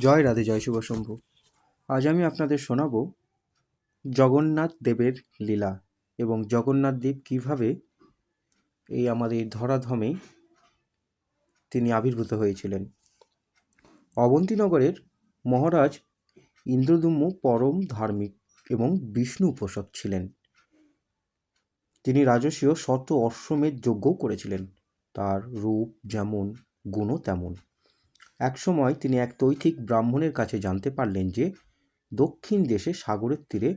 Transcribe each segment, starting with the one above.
জয় রাধে, জয় শুভ শম্ভু। আজ আমি আপনাদের শোনাবো জগন্নাথ দেবের লীলা এবং জগন্নাথ দেব কীভাবে এই আমাদের ধরাধমে তিনি আবির্ভূত হয়েছিলেন। অবন্তীনগরের মহারাজ ইন্দ্রদুম্ন পরম ধার্মিক এবং বিষ্ণু উপাসক ছিলেন। তিনি রাজসীয় শত অশ্বমেধ যজ্ঞও করেছিলেন। তার রূপ যেমন, গুণও তেমন। একসময় তিনি এক তৈথিক ব্রাহ্মণের কাছে জানতে পারলেন যে দক্ষিণ দেশে সাগরের তীরে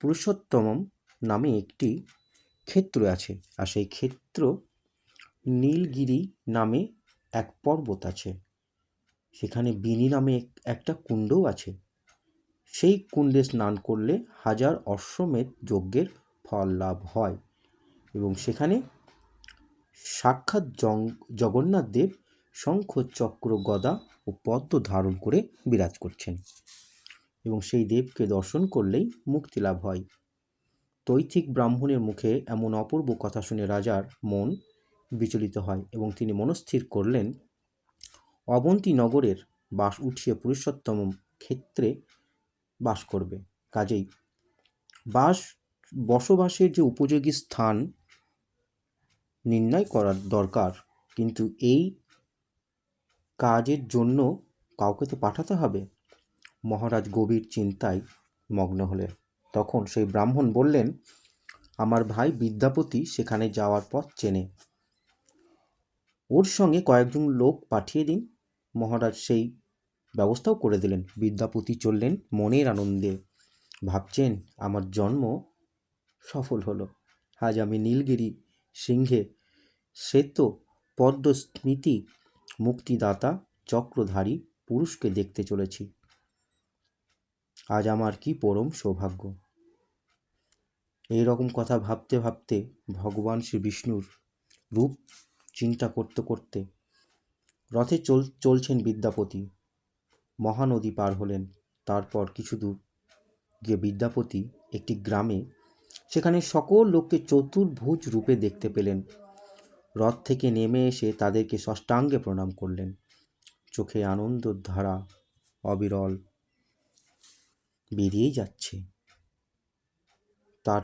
পুরুষোত্তমম নামে একটি ক্ষেত্র আছে, আর সেই ক্ষেত্র নীলগিরি নামে এক পর্বত আছে। সেখানে বিনি নামে এক- একটা কুণ্ডও আছে। সেই কুণ্ডে স্নান করলে হাজার অশ্বমেধ যজ্ঞের ফল লাভ হয় এবং সেখানে সাক্ষাৎ জগন্নাথ দেব শঙ্খ চক্র গদা ও পদ্ম ধারণ করে বিরাজ করছেন এবং সেই দেবকে দর্শন করলেই মুক্তি লাভ হয়। তৈথিক ব্রাহ্মণের মুখে এমন অপূর্ব কথা শুনে রাজার মন বিচলিত হয় এবং তিনি মনস্থির করলেন, অবন্তী নগরের বাস উঠিয়ে পুরুষোত্তম ক্ষেত্রে বাস করবে। কাজেই বাস, বসবাসের যে উপযোগী স্থান নির্ণয় করার দরকার, কিন্তু এই কাজের জন্য কাউকে তো পাঠাতে হবে। মহারাজ গভীর চিন্তায় মগ্ন হলেন। তখন সেই ব্রাহ্মণ বললেন, আমার ভাই বিদ্যাপতি সেখানে যাওয়ার পথ চেনে। ওর সঙ্গে কয়েকজন লোক পাঠিয়ে দিন। মহারাজ সেই ব্যবস্থাও করে দিলেন। বিদ্যাপতি চললেন মনের আনন্দে। ভাবছেন, আমার জন্ম সফল হলো। আজ আমি নীলগিরি সিংহে শ্বেত পদ্ম স্মৃতি মুক্তিদাতা, চক্রধারী, পুরুষকে দেখতে চলেছি। আজ আমার কি পরম সৌভাগ্য। এই রকম কথা ভাবতে ভাবতে ভগবান শ্রী বিষ্ণুর রূপ চিন্তা করতে করতে রথে চল, চলছেন বিদ্যাপতি। মহানদী পার হলেন, তারপর কিছু দূর গিয়ে বিদ্যাপতি একটি গ্রামে, সেখানে সকল লোককে চতুর্ভুজ রূপে দেখতে পেলেন। রথ থেকে নেমে এসে তাদেরকে ষষ্ঠাঙ্গে প্রণাম করলেন। চোখে আনন্দর ধারা অবিরল বেরিয়েই যাচ্ছে। তার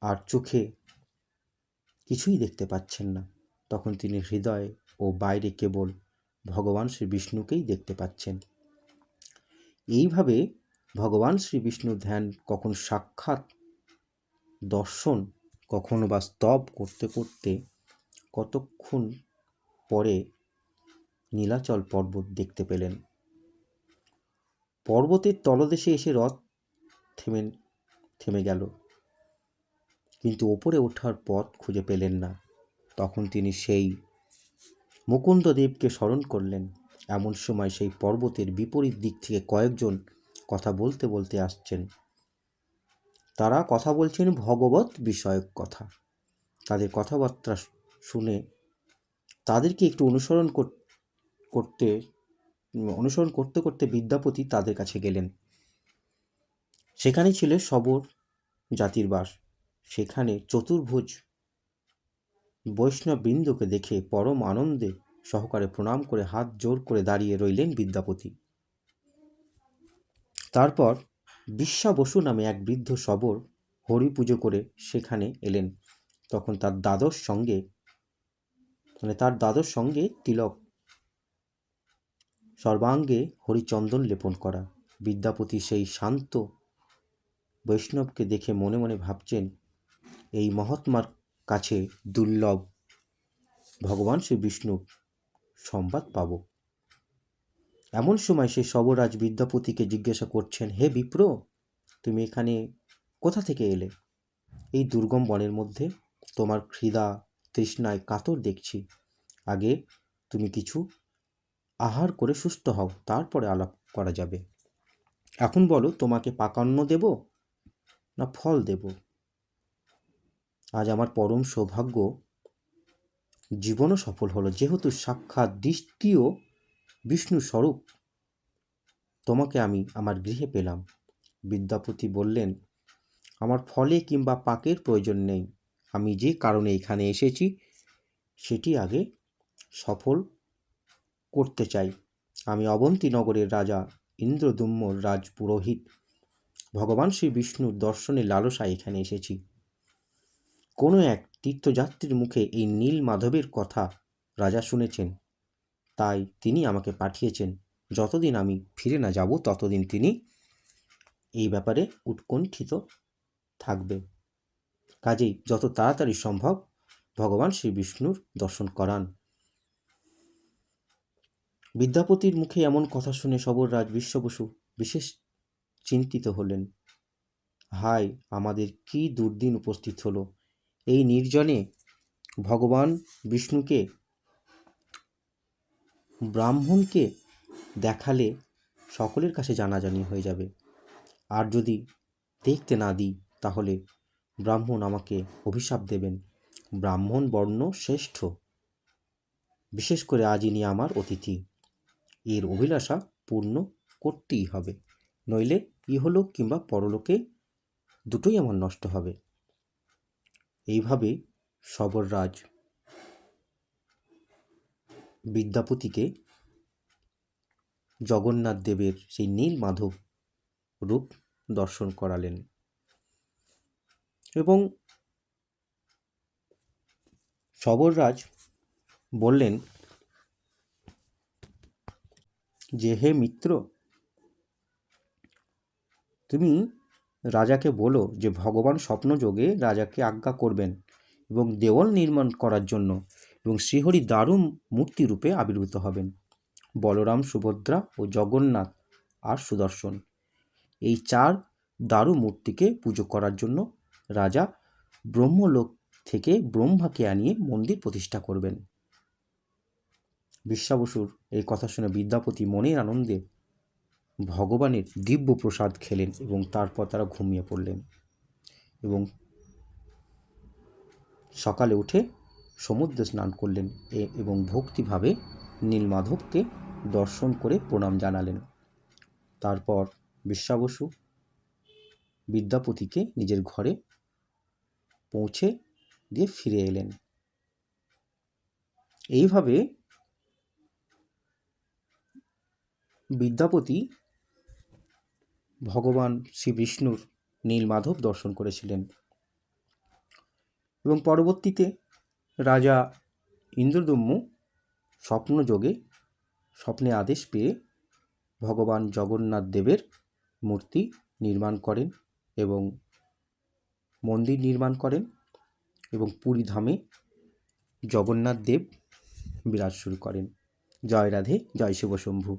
আর চোখে কিছুই দেখতে পাচ্ছেন না। তখন তিনি হৃদয় ও বাইরে কেবল ভগবান শ্রী বিষ্ণুকেই দেখতে পাচ্ছেন। এইভাবে ভগবান শ্রী বিষ্ণুর ধ্যান কখন সাক্ষাৎ, দর্শন কখনো বা স্তব করতে করতে কতক্ষণ পরে নীলাচল পর্বত দেখতে পেলেন? পর্বতের তলদেশে এসে রথ থেমে থেমে গেল। কিন্তু ওপরে ওঠার পথ খুঁজে পেলেন না। তখন তিনি সেই মুকুন্দদেবকে স্মরণ করলেন। এমন সময় সেই পর্বতের বিপরীত দিক থেকে কয়েকজন কথা বলতে বলতে আসছেন। তারা কথা বলছেন ভগবত বিষয়ক কথা। তাদের কথাবার্তা শুনে তাদেরকে একটু অনুসরণ কর- করতে, অনুসরণ করতে করতে বিদ্যাপতি তাদের কাছে গেলেন। সেখানে ছিল সবর জাতির বাস। সেখানে চতুর্ভুজ বৈষ্ণববৃন্দকে দেখে পরম আনন্দে সহকারে প্রণাম করে হাত জোর করে দাঁড়িয়ে রইলেন বিদ্যাপতি। তারপর বিশ্বা বসু নামে এক বৃদ্ধ সবর হরি পুজো করে সেখানে এলেন। তখন তার দাদর সঙ্গে মানে তার দাদর সঙ্গে তিলক সর্বাঙ্গে হরিচন্দন লেপন করা। বিদ্যাপতি সেই শান্ত বৈষ্ণবকে দেখে মনে মনে ভাবছেন, এই মহাত্মার কাছে দুর্লভ, ভগবান শ্রী বিষ্ণুর সংবাদ পাব। এমন সময় সে সবরাজ বিদ্যাপতিকে জিজ্ঞাসা করছেন, হে বিপ্র, তুমি এখানে কোথা থেকে এলে? এই দুর্গম বনের মধ্যে তোমার খিদা তৃষ্ণায় কাতর দেখছি। আগে তুমি কিছু আহার করে সুস্থ হও, তারপরে আলাপ করা যাবে। এখন বলো, তোমাকে পাকান্ন দেব না ফল দেব? আজ আমার পরম সৌভাগ্য জীবনও সফল হলো, যেহেতু সাক্ষাৎ দ্বিতীয় বিষ্ণু স্বরূপ। তোমাকে আমি আমার গৃহে পেলাম। বিদ্যাপতি বললেন, আমার ফলে কিংবা পাকের প্রয়োজন নেই। আমি যে কারণে এখানে এসেছি, সেটি আগে সফল করতে চাই। আমি অবন্তী নগরের রাজা ইন্দ্রদুম্মর রাজ পুরোহিত ভগবান শ্রী বিষ্ণুর দর্শনে লালসায় এখানে এসেছি। কোনো এক তীর্থযাত্রীর মুখে এই নীল মাধবের কথা রাজা শুনেছেন। তাই তিনি আমাকে পাঠিয়েছেন। যতদিন আমি ফিরে না যাব, ততদিন তিনি এই ব্যাপারে উৎকণ্ঠিত থাকবে কাজেই যত তাড়াতাড়ি সম্ভব ভগবান শ্রী বিষ্ণুর দর্শন করান। বিদ্যাপতির মুখে এমন কথা শুনে সবররাজ বিশ্ববসু বিশেষ চিন্তিত হলেন। হায় আমাদের কি দুর্দিন উপস্থিত হলো? এই নির্জনে ভগবান বিষ্ণুকে ব্রাহ্মণকে দেখালে সকলের কাছে জানাজানি হয়ে যাবে। আর যদি দেখতে না দিই, তাহলে ব্রাহ্মণ আমাকে অভিশাপ দেবেন। ব্রাহ্মণ বর্ণ শ্রেষ্ঠ। বিশেষ করে আজ ইনি আমার অতিথি। এর অভিলাষা পূর্ণ করতেই হবে। নইলে ইহলোক কিংবা পরলোকে দুটোই আমার নষ্ট হবে। এইভাবে সবররাজ বিদ্যাপতিকে জগন্নাথ দেবের সেই নীল মাধব রূপ দর্শন করালেন। এবং সবররাজ বললেন, যে হে মিত্র, তুমি রাজাকে বলো যে ভগবান স্বপ্নযোগে রাজাকে আজ্ঞা করবেন এবং দেওয়াল নির্মাণ করার জন্য এবং শ্রীহরি দারুণ মূর্তি রূপে আবির্ভূত হবেন। বলরাম, সুভদ্রা ও জগন্নাথ আর সুদর্শন। এই চার দারু মূর্তিকে পুজো করার জন্য রাজা ব্রহ্মলোক থেকে ব্রহ্মাকে আনিয়ে মন্দির প্রতিষ্ঠা করবেন। বিশ্বাবসুর এই কথা শুনে বিদ্যাপতি মনের আনন্দে ভগবানের দিব্য প্রসাদ খেলেন এবং তারপর তারা ঘুমিয়ে পড়লেন এবং সকালে উঠে সমুদ্রে স্নান করলেন এবং ভক্তিভাবে নীলমাধবকে দর্শন করে প্রণাম জানালেন। তারপর বিশ্বাবসু বিদ্যাপতিকে নিজের ঘরে পৌঁছে দিয়ে ফিরে এলেন। এইভাবে বিদ্যাপতি ভগবান শ্রী বিষ্ণুর নীলমাধব দর্শন করেছিলেন এবং পরবর্তীতে রাজা ইন্দ্রদম্য স্বপ্নযোগে স্বপ্নে আদেশ পেয়ে ভগবান জগন্নাথ দেবের মূর্তি নির্মাণ করেন এবং মন্দির নির্মাণ করেন এবং পুরী ধামে জগন্নাথ দেব বিরাজ শুরু করেন। জয় রাধে, জয় শিব শম্ভু।